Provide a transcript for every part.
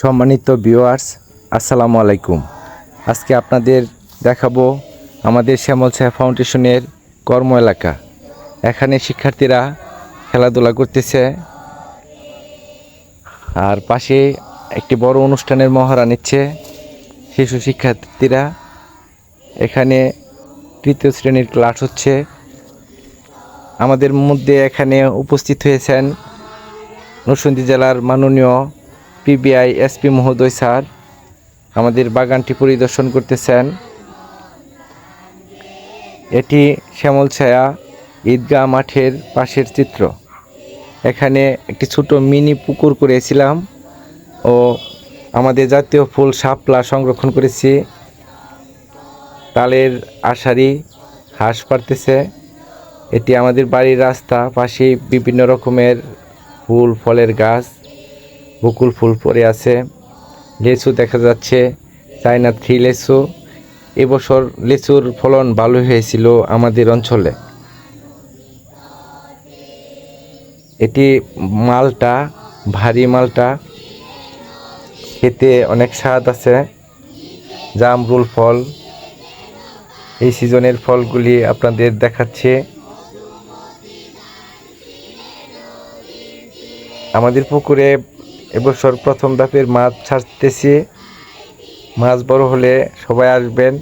সম্মানিত ভিউয়ার্স আসসালামু আলাইকুম। আজকে আপনাদের দেখাবো আমাদের শ্যামল ছায়া ফাউন্ডেশনের কর্ম এলাকা। এখানে শিক্ষার্থীরা খেলাধুলা করতেছে। আর পাশে একটি বড় অনুষ্ঠানের মহড়া নিচ্ছে শিশু শিক্ষার্থীরা। এখানে তৃতীয় শ্রেণির ক্লাস হচ্ছে। আমাদের মধ্যে এখানে উপস্থিত হয়েছেন নরসিংদী জেলার মাননীয় পিবিআই এসপি মহোদয় স্যার আমাদের বাগানটি পরিদর্শন করতেছেন। এটি শ্যামলছায়া ঈদগাহ মাঠের পাশের চিত্র। এখানে একটি ছোট মিনি পুকুর করেছিলাম ও আমাদের জাতীয় ফুল শাপলা সংরক্ষণ করেছি। তালের আষাঢ়ি হাঁস পারতেছে এটি আমাদের বাড়ির রাস্তা পাশে বিভিন্ন রকমের ফুল, ফলের গাছ। বকুল ফুল পড়ে আছে। লেচু দেখা যাচ্ছে, চায়না থ্রি লেচু। এবছর লেচুর ফলন ভালো হয়েছিল আমাদের অঞ্চলে। এটি মালটা, ভারী মালটা। খেতে অনেক স্বাদ আছে। জামরুল ফল। এই সিজনের ফলগুলি আপনাদের দেখাচ্ছে। আমাদের পুকুরে এবছর প্রথম ধাপের মাছ ছাড়তেছি। মাছ বড় হলে সবাই আসবেন।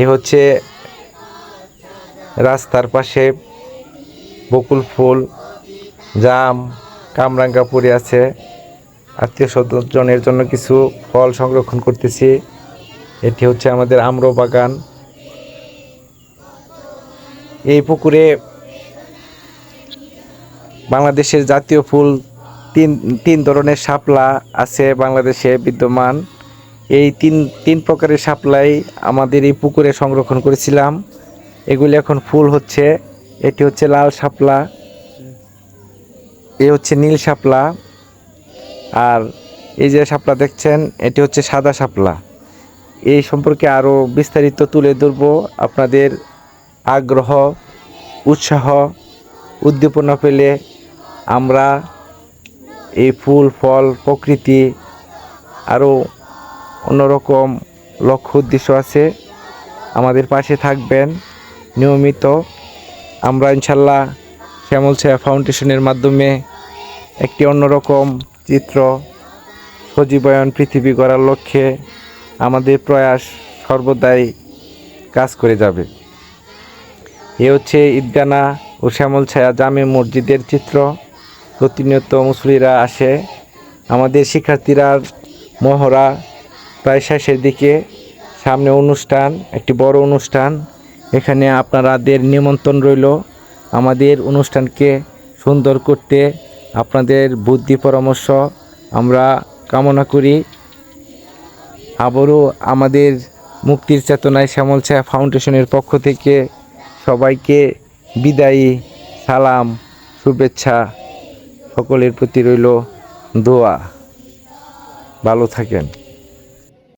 এ হচ্ছে রাস্তার পাশে বকুল ফুল, জাম কামরাঙ্গা পড়ে আছে। আত্মীয় স্বজনের জন্য কিছু ফল সংরক্ষণ করতেছি। এটি হচ্ছে আমাদের আম্র বাগান। এই পুকুরে বাংলাদেশের জাতীয় ফুল তিন তিন ধরনের শাপলা আছে বাংলাদেশে বিদ্যমান। এই তিন তিন প্রকারের শাপলাই আমাদের এই পুকুরে সংরক্ষণ করেছিলাম। এগুলি এখন ফুল হচ্ছে। এটি হচ্ছে লাল শাপলা। এ হচ্ছে নীল শাপলা। আর এই যে শাপলা দেখছেন, এটি হচ্ছে সাদা শাপলা। এই সম্পর্কে আরও বিস্তারিত তুলে ধরব আপনাদের আগ্রহ, উৎসাহ উদ্দীপনা পেলে আমরা এই ফুল, ফল, প্রকৃতি, আরও অন্যরকম লক্ষ্য উদ্দেশ্য আছে। আমাদের পাশে থাকবেন নিয়মিত। আমরা ইনশাল্লাহ শ্যামল ছায়া ফাউন্ডেশনের মাধ্যমে একটি অন্যরকম চিত্র, সজীবায়ন পৃথিবী গড়ার লক্ষ্যে আমাদের প্রয়াস সর্বদাই কাজ করে যাবে। এ হচ্ছে ঈদগানা ও শ্যামল ছায়া জামে মসজিদের চিত্র। প্রতিনিয়ত মুসলিরা আসে। আমাদের শিক্ষার্থীরা মহড়া প্রায় শেষের দিকে। সামনে অনুষ্ঠান, একটি বড় অনুষ্ঠান। এখানে আপনারাদের নিমন্ত্রণ রইল। আমাদের অনুষ্ঠানকে সুন্দর করতে আপনাদের বুদ্ধি পরামর্শ আমরা কামনা করি। আবারও আমাদের মুক্তির চেতনায় শ্যামল ছায়া ফাউন্ডেশনের পক্ষ থেকে সবাইকে বিদায়ী সালাম, শুভেচ্ছা। সকলের প্রতি রইল দোয়া। ভালো থাকেন।